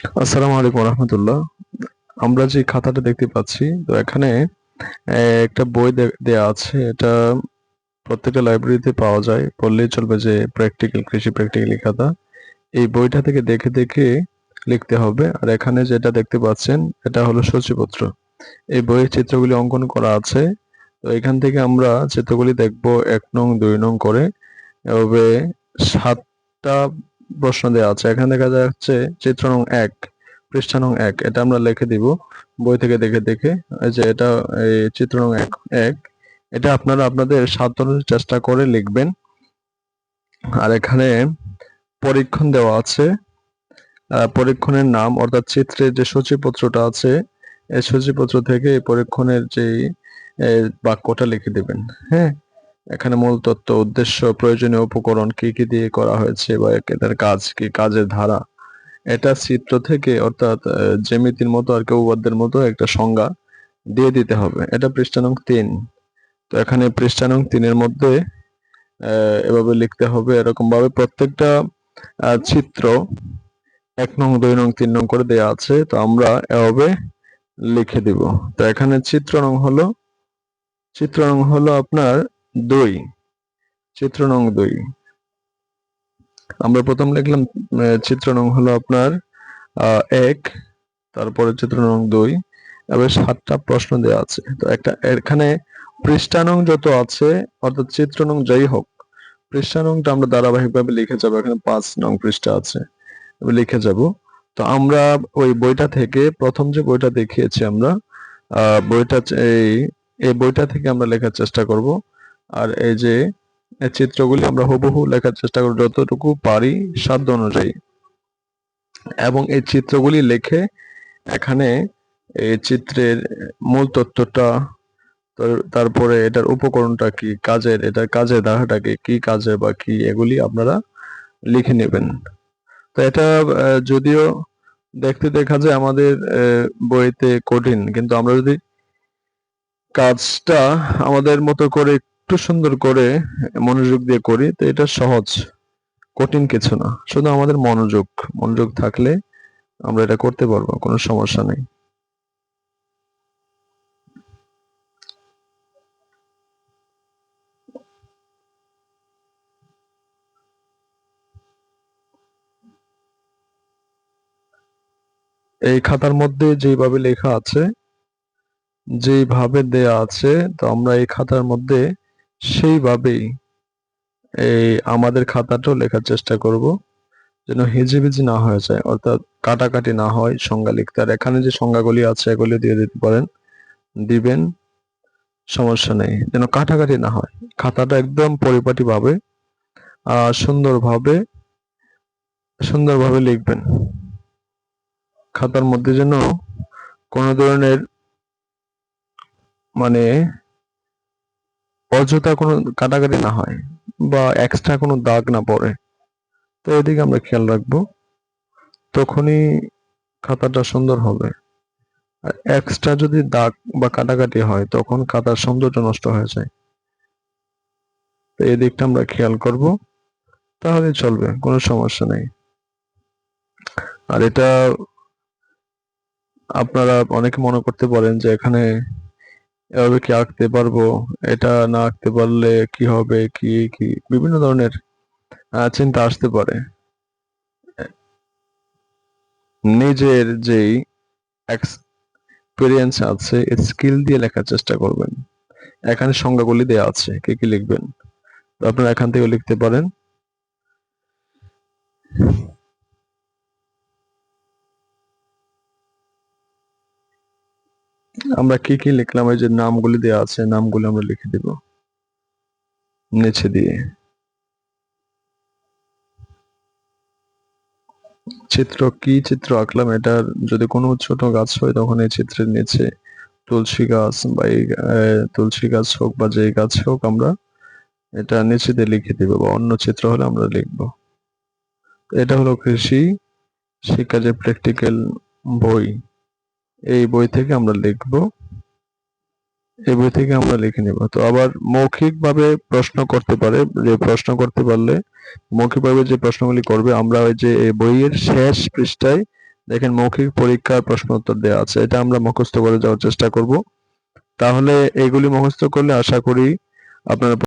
আসসালামু আলাইকুম রহমতুল্লাহ আমরা যে খাতাটা দেখতে পাচ্ছি, তো এখানে একটা বই দেয়া আছে। এটা প্রত্যেকটা লাইব্রেরিতে পাওয়া যায় বললেই চলবে যে প্র্যাকটিক্যাল কৃষি প্র্যাকটিক্যালি খাতা। এই বইটা থেকে দেখে দেখে লিখতে হবে। আর এখানে যেটা দেখতে পাচ্ছেন, এটা হলো সূচিপত্র। এই বইয়ের চিত্রগুলি অঙ্কন করা আছে। তো এখান থেকে আমরা চিত্রগুলি দেখব এক নং, দুই নং করে। এভাবে সাতটা প্রশ্ন দেওয়া আছে। এখানে দেখা যাচ্ছে চিত্র নং এক, পৃষ্ঠা নং এক, এটা আমরা লিখে দিব। বই থেকে দেখে দেখে যে এটা, এই চিত্র নং এক এক, এটা আপনারা আপনাদের সাধ্য চেষ্টা করে লিখবেন। আর এখানে পরীক্ষণ দেওয়া আছে। পরীক্ষণের নাম অর্থাৎ চিত্রের যে সূচিপত্রটা আছে, এই সূচিপত্র থেকে পরীক্ষণের যে বাক্যটা লিখে দিবেন। হ্যাঁ? এখানে মূল তত্ত্ব, উদ্দেশ্য, প্রয়োজনীয় উপকরণ কি কি দিয়ে করা হয়েছে বা এটার কাজ কি কাজের ধারা? এটা চিত্র থেকে, অর্থাৎ জ্যামিতির মতো আর কি উপপাদ্যের মতো একটা সংজ্ঞা দিয়ে দিতে হবে। এটা পৃষ্ঠানং তিন। তো এখানে পৃষ্ঠা নং তিনের মধ্যে এভাবে লিখতে হবে এরকম ভাবে প্রত্যেকটা চিত্র এক নং, দুই নং, তিন নং করে দেয়া আছে। তো আমরা এভাবে লিখে দিব। তো এখানে চিত্র নং হলো, চিত্র নং হলো আপনার দুই, চিত্র নং দুই। আমরা প্রথম লিখলাম চিত্র নং হলো আপনার এক, তারপরে চিত্র নং দুই, এবার সাতটা প্রশ্ন দেওয়া আছে। তো একটা, এখানে পৃষ্ঠানং যত আছে, অর্থাৎ চিত্র নং যাই হোক, পৃষ্ঠা নংটা আমরা ধারাবাহিকভাবে লিখে যাব, এখানে পাঁচ নং পৃষ্ঠা আছে লিখে যাব। তো আমরা ওই বইটা থেকে, প্রথম যে বইটা দেখিয়েছি আমরা বইটা এই এই বইটা থেকে আমরা লেখার চেষ্টা করব। আর এই যে চিত্রগুলি আমরা হুবহু লেখার চেষ্টা করি যতটুকু পারি সাধ্য অনুযায়ী। এবং এই চিত্রগুলি লেখে এখানে এই চিত্রের মূল তথ্যটা তারপরে এটার উপকরণটা কি, কাজের, এটার কাজের ধারাটা কি কি কাজের বা কি, এগুলি আপনারা লিখে নেবেন। তো এটা যদিও দেখতে দেখা যায় আমাদের বইতে কঠিন, কিন্তু আমরা যদি কাজটা আমাদের মতো করে একটু সুন্দর করে মনোযোগ দিয়ে করি, তো এটা সহজ, কঠিন কিছু না। শুধু আমাদের মনোযোগ মনোযোগ থাকলে আমরা এটা করতে পারব, কোনো সমস্যা নেই। এই খাতার মধ্যে যেভাবে লেখা আছে যেভাবে দেয়া আছে, তো আমরা এই খাতার মধ্যে সেইভাবেই এই আমাদের খাতাটাও লেখার চেষ্টা করব যেন হিজিবিজি না হয়ে যায়, অর্থাৎ কাটাকাটি না হয় সংজ্ঞা লিখতে। আর এখানে যে সংজ্ঞাগুলি আছে এগুলি দিয়ে দিতে পারেন, দিবেন, সমস্যা নেই, যেন কাটাকাটি না হয়। খাতাটা একদম পরিপাটি ভাবে সুন্দরভাবে সুন্দরভাবে লিখবেন। খাতার মধ্যে যেন কোনো ধরনের মানে অযথা কোনো কাটাকাটি না হয় বা এক্সট্রা কোনো দাগ না পড়ে। তো এদিকে আমরা খেয়াল রাখব, তখনই খাতাটা সুন্দর হবে। আর এক্সট্রা যদি দাগ বা কাটাকাটি হয়, তখন খাতার সৌন্দর্য নষ্ট হয়ে যায়। তো এই দিকটা আমরা খেয়াল করব, তাহলে চলবে, কোনো সমস্যা নেই। আর এটা আপনারা অনেকে মনে করতে পারেন যে এখানে এভাবে কি আঁকতে পারব? এটা না আঁকতে পারলে কি হবে? কি কি? বিভিন্ন ধরনের চিন্তা আসতে পারে। নিজের যেই এক্সপিরিয়েন্স আছে স্কিল দিয়ে লেখার চেষ্টা করবেন। এখানে সংজ্ঞাগুলি দেওয়া আছে, কি কি লিখবেন? তো আপনারা এখান থেকে লিখতে পারেন। আমরা কি কি লিখলাম? এই যে নামগুলি দেওয়া আছে, নামগুলি আমরা লিখে দিব। নিচে দিয়ে। চিত্র কি চিত্র আঁকলাম? এটার যদি কোনো ছোট গাছ হয়, তখন এই চিত্রের নিচে তুলসী গাছ বা এই তুলসী গাছ হোক বা যে গাছ হোক, আমরা এটা নিচে দিয়ে লিখে দিব বা অন্য চিত্র হলে আমরা লিখব। এটা হলো কৃষি শিক্ষা যে প্র্যাকটিক্যাল বই। এই বই থেকে আমরা লিখব। এই বই থেকে আমরা লিখে নিব। তো আবার মৌখিক ভাবে প্রশ্ন করতে পারে, যে প্রশ্ন করতে পারলে মৌখিক ভাবে যে প্রশ্নগুলি করবে, আমরা ওই যে এই বইয়ের শেষ পৃষ্ঠায় দেখেন মৌখিক পরীক্ষার প্রশ্ন উত্তর দেওয়া আছে। এটা আমরা মুখস্থ করে যাওয়ার চেষ্টা করব। তাহলে এগুলি মুখস্থ করলে আশা করি আপনারা